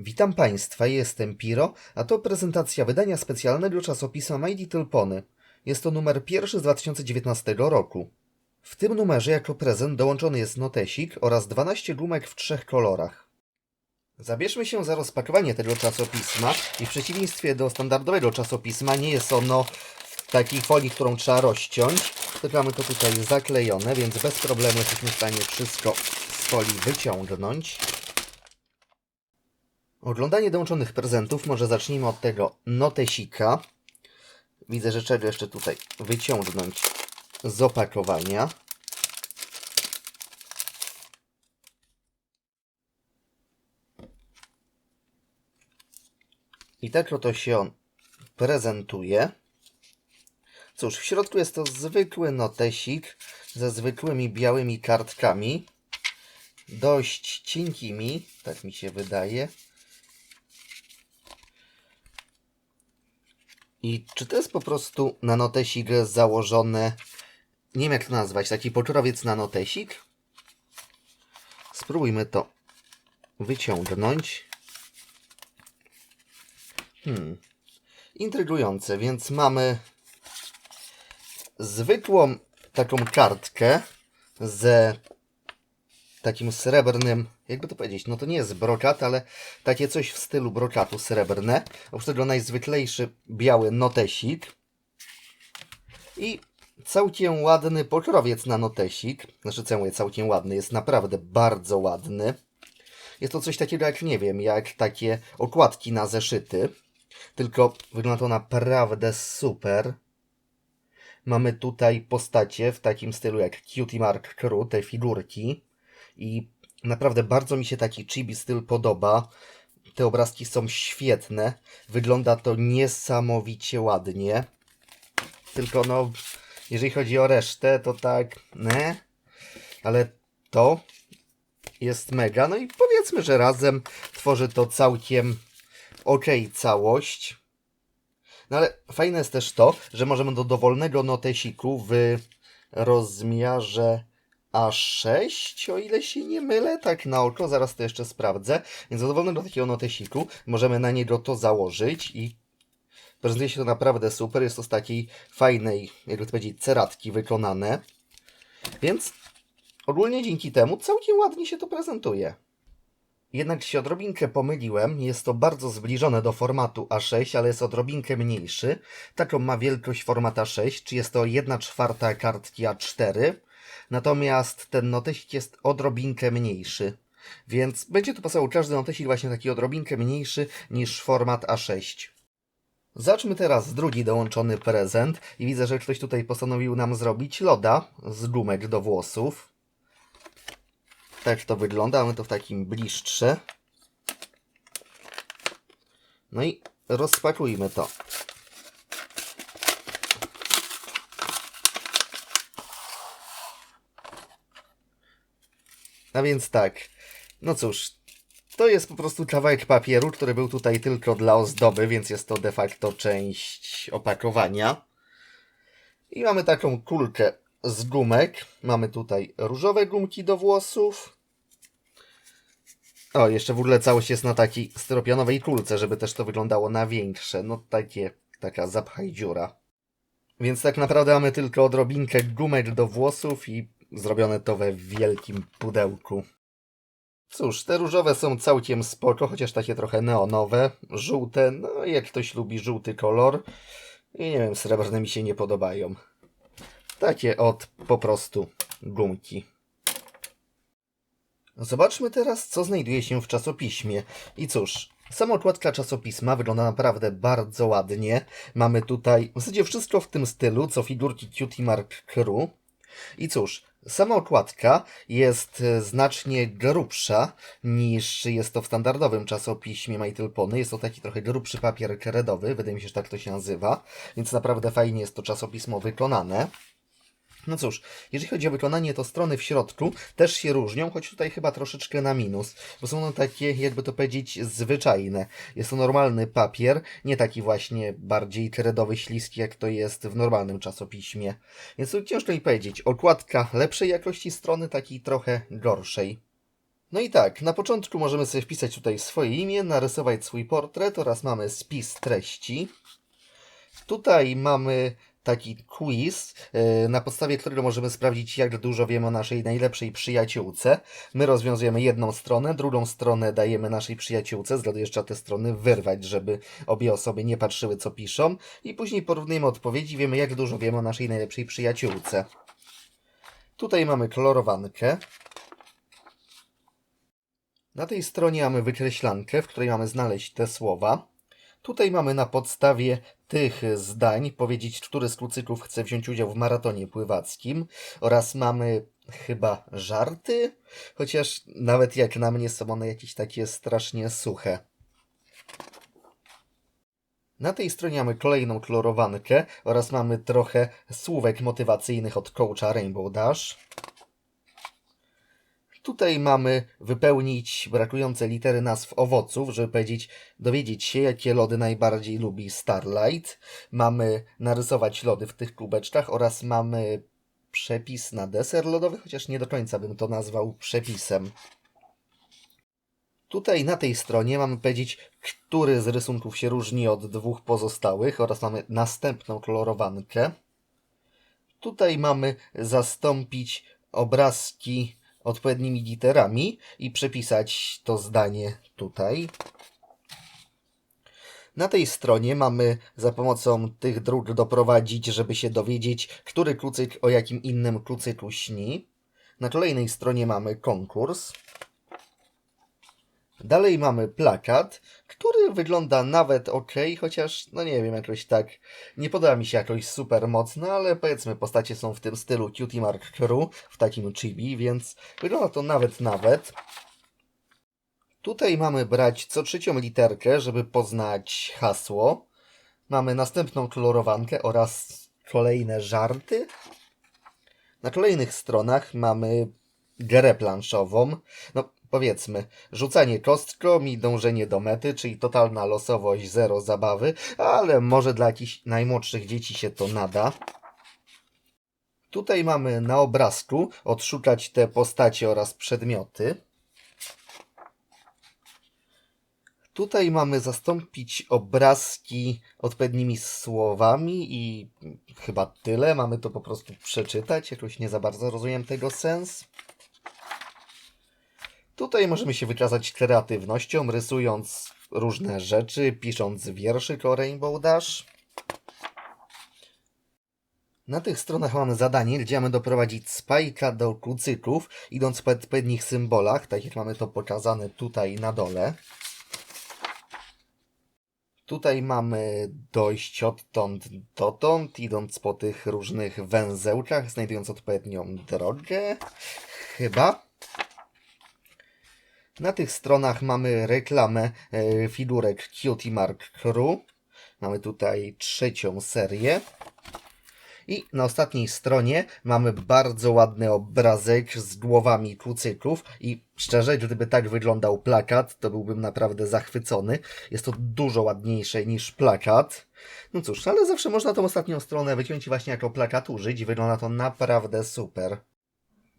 Witam Państwa, jestem Piro, a to prezentacja wydania specjalnego czasopisma My Little Pony. Jest to numer pierwszy z 2019 roku. W tym numerze jako prezent dołączony jest notesik oraz 12 gumek w trzech kolorach. Zabierzmy się za rozpakowanie tego czasopisma i w przeciwieństwie do standardowego czasopisma nie jest ono w takiej folii, którą trzeba rozciąć, tylko mamy to tutaj zaklejone, więc bez problemu jesteśmy w stanie wszystko z folii wyciągnąć. Oglądanie dołączonych prezentów, może zacznijmy od tego notesika. Widzę, że czego jeszcze tutaj wyciągnąć z opakowania. I tak oto się on prezentuje. Cóż, w środku jest to zwykły notesik ze zwykłymi białymi kartkami. Dość cienkimi, tak mi się wydaje. I czy to jest po prostu na notesik założone, nie wiem jak to nazwać, taki poczorowiec na notesik? Spróbujmy to wyciągnąć. Hmm. Intrygujące, więc mamy zwykłą taką kartkę ze takim srebrnym, jakby to powiedzieć, no to nie jest brokat, ale takie coś w stylu brokatu srebrne. Oprócz tego najzwyklejszy biały notesik i całkiem ładny pokrowiec na notesik. Znaczy, co ja całkiem ładny, jest naprawdę bardzo ładny. Jest to coś takiego jak, nie wiem, jak takie okładki na zeszyty. Tylko wygląda to naprawdę super. Mamy tutaj postacie w takim stylu jak Cutie Mark Crew, te figurki. I naprawdę bardzo mi się taki chibi styl podoba. Te obrazki są świetne. Wygląda to niesamowicie ładnie. Tylko no, jeżeli chodzi o resztę, to tak, ne. Ale to jest mega. No i powiedzmy, że razem tworzy to całkiem ok całość. No ale fajne jest też to, że możemy do dowolnego notesiku w rozmiarze A6, o ile się nie mylę, tak na oko, zaraz to jeszcze sprawdzę. Więc do dowolnego takiego notesiku możemy na niego to założyć i prezentuje się to naprawdę super. Jest to z takiej fajnej, jakby to powiedzieć, ceratki wykonane. Więc ogólnie dzięki temu całkiem ładnie się to prezentuje. Jednak się odrobinkę pomyliłem, jest to bardzo zbliżone do formatu A6, ale jest odrobinkę mniejszy. Taką ma wielkość format A6, czy jest to 1 czwarta kartki A4. Natomiast ten notesik jest odrobinkę mniejszy. Więc będzie to pasował każdy notesik właśnie taki odrobinkę mniejszy niż format A6. Zacznijmy teraz drugi dołączony prezent i widzę, że ktoś tutaj postanowił nam zrobić loda z gumek do włosów. Tak to wygląda, mamy to w takim bliższe. No i rozpakujmy to. A więc tak, no cóż, to jest po prostu kawałek papieru, który był tutaj tylko dla ozdoby, więc jest to de facto część opakowania. I mamy taką kulkę z gumek. Mamy tutaj różowe gumki do włosów. O, jeszcze w ogóle całość jest na takiej styropianowej kulce, żeby też to wyglądało na większe. No takie, taka zapchaj dziura. Więc tak naprawdę mamy tylko odrobinkę gumek do włosów i zrobione to we wielkim pudełku. Cóż, te różowe są całkiem spoko, chociaż takie trochę neonowe. Żółte, no jak ktoś lubi żółty kolor. I nie wiem, srebrne mi się nie podobają. Takie od po prostu gumki. Zobaczmy teraz, co znajduje się w czasopiśmie. I cóż, sama okładka czasopisma wygląda naprawdę bardzo ładnie. Mamy tutaj w zasadzie wszystko w tym stylu, co figurki Cutie Mark Crew. I cóż, sama okładka jest e, znacznie grubsza niż jest to w standardowym czasopiśmie My Little Pony. Jest to taki trochę grubszy papier kredowy, wydaje mi się, że tak to się nazywa. Więc naprawdę fajnie jest to czasopismo wykonane. No cóż, jeżeli chodzi o wykonanie, to strony w środku też się różnią, choć tutaj chyba troszeczkę na minus, bo są one takie, jakby to powiedzieć, zwyczajne. Jest to normalny papier, nie taki właśnie bardziej kredowy, śliski, jak to jest w normalnym czasopiśmie. Więc tu ciężko mi powiedzieć, okładka lepszej jakości strony, takiej trochę gorszej. No i tak, na początku możemy sobie wpisać tutaj swoje imię, narysować swój portret oraz mamy spis treści. Tutaj mamy taki quiz, yy, na podstawie którego możemy sprawdzić, jak dużo wiemy o naszej najlepszej przyjaciółce. My rozwiązujemy jedną stronę, drugą stronę dajemy naszej przyjaciółce, zgaduję jeszcze te strony wyrwać, żeby obie osoby nie patrzyły, co piszą. I później porównujemy odpowiedzi, wiemy, jak dużo wiemy o naszej najlepszej przyjaciółce. Tutaj mamy kolorowankę. Na tej stronie mamy wykreślankę, w której mamy znaleźć te słowa. Tutaj mamy na podstawie tych zdań powiedzieć, który z klucyków chce wziąć udział w maratonie pływackim oraz mamy chyba żarty, chociaż nawet jak na mnie są one jakieś takie strasznie suche. Na tej stronie mamy kolejną kolorowankę oraz mamy trochę słówek motywacyjnych od coacha Rainbow Dash. Tutaj mamy wypełnić brakujące litery nazw owoców, żeby powiedzieć, dowiedzieć się, jakie lody najbardziej lubi Starlight. Mamy narysować lody w tych kubeczkach oraz mamy przepis na deser lodowy, chociaż nie do końca bym to nazwał przepisem. Tutaj na tej stronie mamy powiedzieć, który z rysunków się różni od dwóch pozostałych oraz mamy następną kolorowankę. Tutaj mamy zastąpić obrazki odpowiednimi literami i przepisać to zdanie tutaj. Na tej stronie mamy za pomocą tych dróg doprowadzić, żeby się dowiedzieć, który klucyk o jakim innym klucyku śni. Na kolejnej stronie mamy konkurs. Dalej mamy plakat, który wygląda nawet ok, chociaż no nie wiem, jakoś tak nie podoba mi się jakoś super mocno, ale powiedzmy postacie są w tym stylu Cutie Mark Crew, w takim chibi, więc wygląda to nawet nawet. Tutaj mamy brać co trzecią literkę, żeby poznać hasło. Mamy następną kolorowankę oraz kolejne żarty. Na kolejnych stronach mamy grę planszową. No, powiedzmy, rzucanie kostką i dążenie do mety, czyli totalna losowość, zero zabawy, ale może dla jakichś najmłodszych dzieci się to nada. Tutaj mamy na obrazku odszukać te postacie oraz przedmioty. Tutaj mamy zastąpić obrazki odpowiednimi słowami i chyba tyle. Mamy to po prostu przeczytać. Jakoś nie za bardzo rozumiem tego sens. Tutaj możemy się wykazać kreatywnością, rysując różne rzeczy, pisząc wierszyk o Rainbow Dash. Na tych stronach mamy zadanie, gdzie mamy doprowadzić spajka do kucyków, idąc po odpowiednich symbolach, tak jak mamy to pokazane tutaj na dole. Tutaj mamy dojść odtąd dotąd, idąc po tych różnych węzełkach, znajdując odpowiednią drogę. Chyba. Na tych stronach mamy reklamę e, figurek Cutie Mark Crew. Mamy tutaj trzecią serię. I na ostatniej stronie mamy bardzo ładny obrazek z głowami kucyków i szczerze, gdyby tak wyglądał plakat, to byłbym naprawdę zachwycony. Jest to dużo ładniejsze niż plakat. No cóż, ale zawsze można tą ostatnią stronę wyciąć i właśnie jako plakat użyć wygląda to naprawdę super.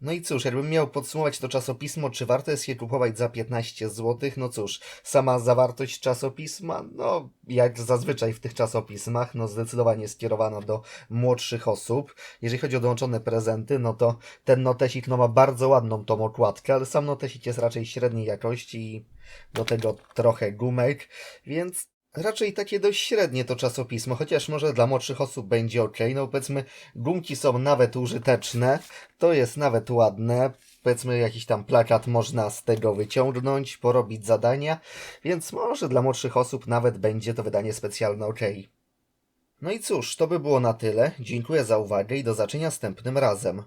No i cóż, jakbym miał podsumować to czasopismo, czy warto jest je kupować za 15 zł? No cóż, sama zawartość czasopisma, no jak zazwyczaj w tych czasopismach, no zdecydowanie skierowana do młodszych osób. Jeżeli chodzi o dołączone prezenty, no to ten notesik no ma bardzo ładną tą okładkę, ale sam notesik jest raczej średniej jakości i do tego trochę gumek, więc Raczej takie dość średnie to czasopismo, chociaż może dla młodszych osób będzie ok. No powiedzmy, gumki są nawet użyteczne, to jest nawet ładne. Powiedzmy, jakiś tam plakat można z tego wyciągnąć, porobić zadania, więc może dla młodszych osób nawet będzie to wydanie specjalne ok. No i cóż, to by było na tyle. Dziękuję za uwagę i do zobaczenia następnym razem.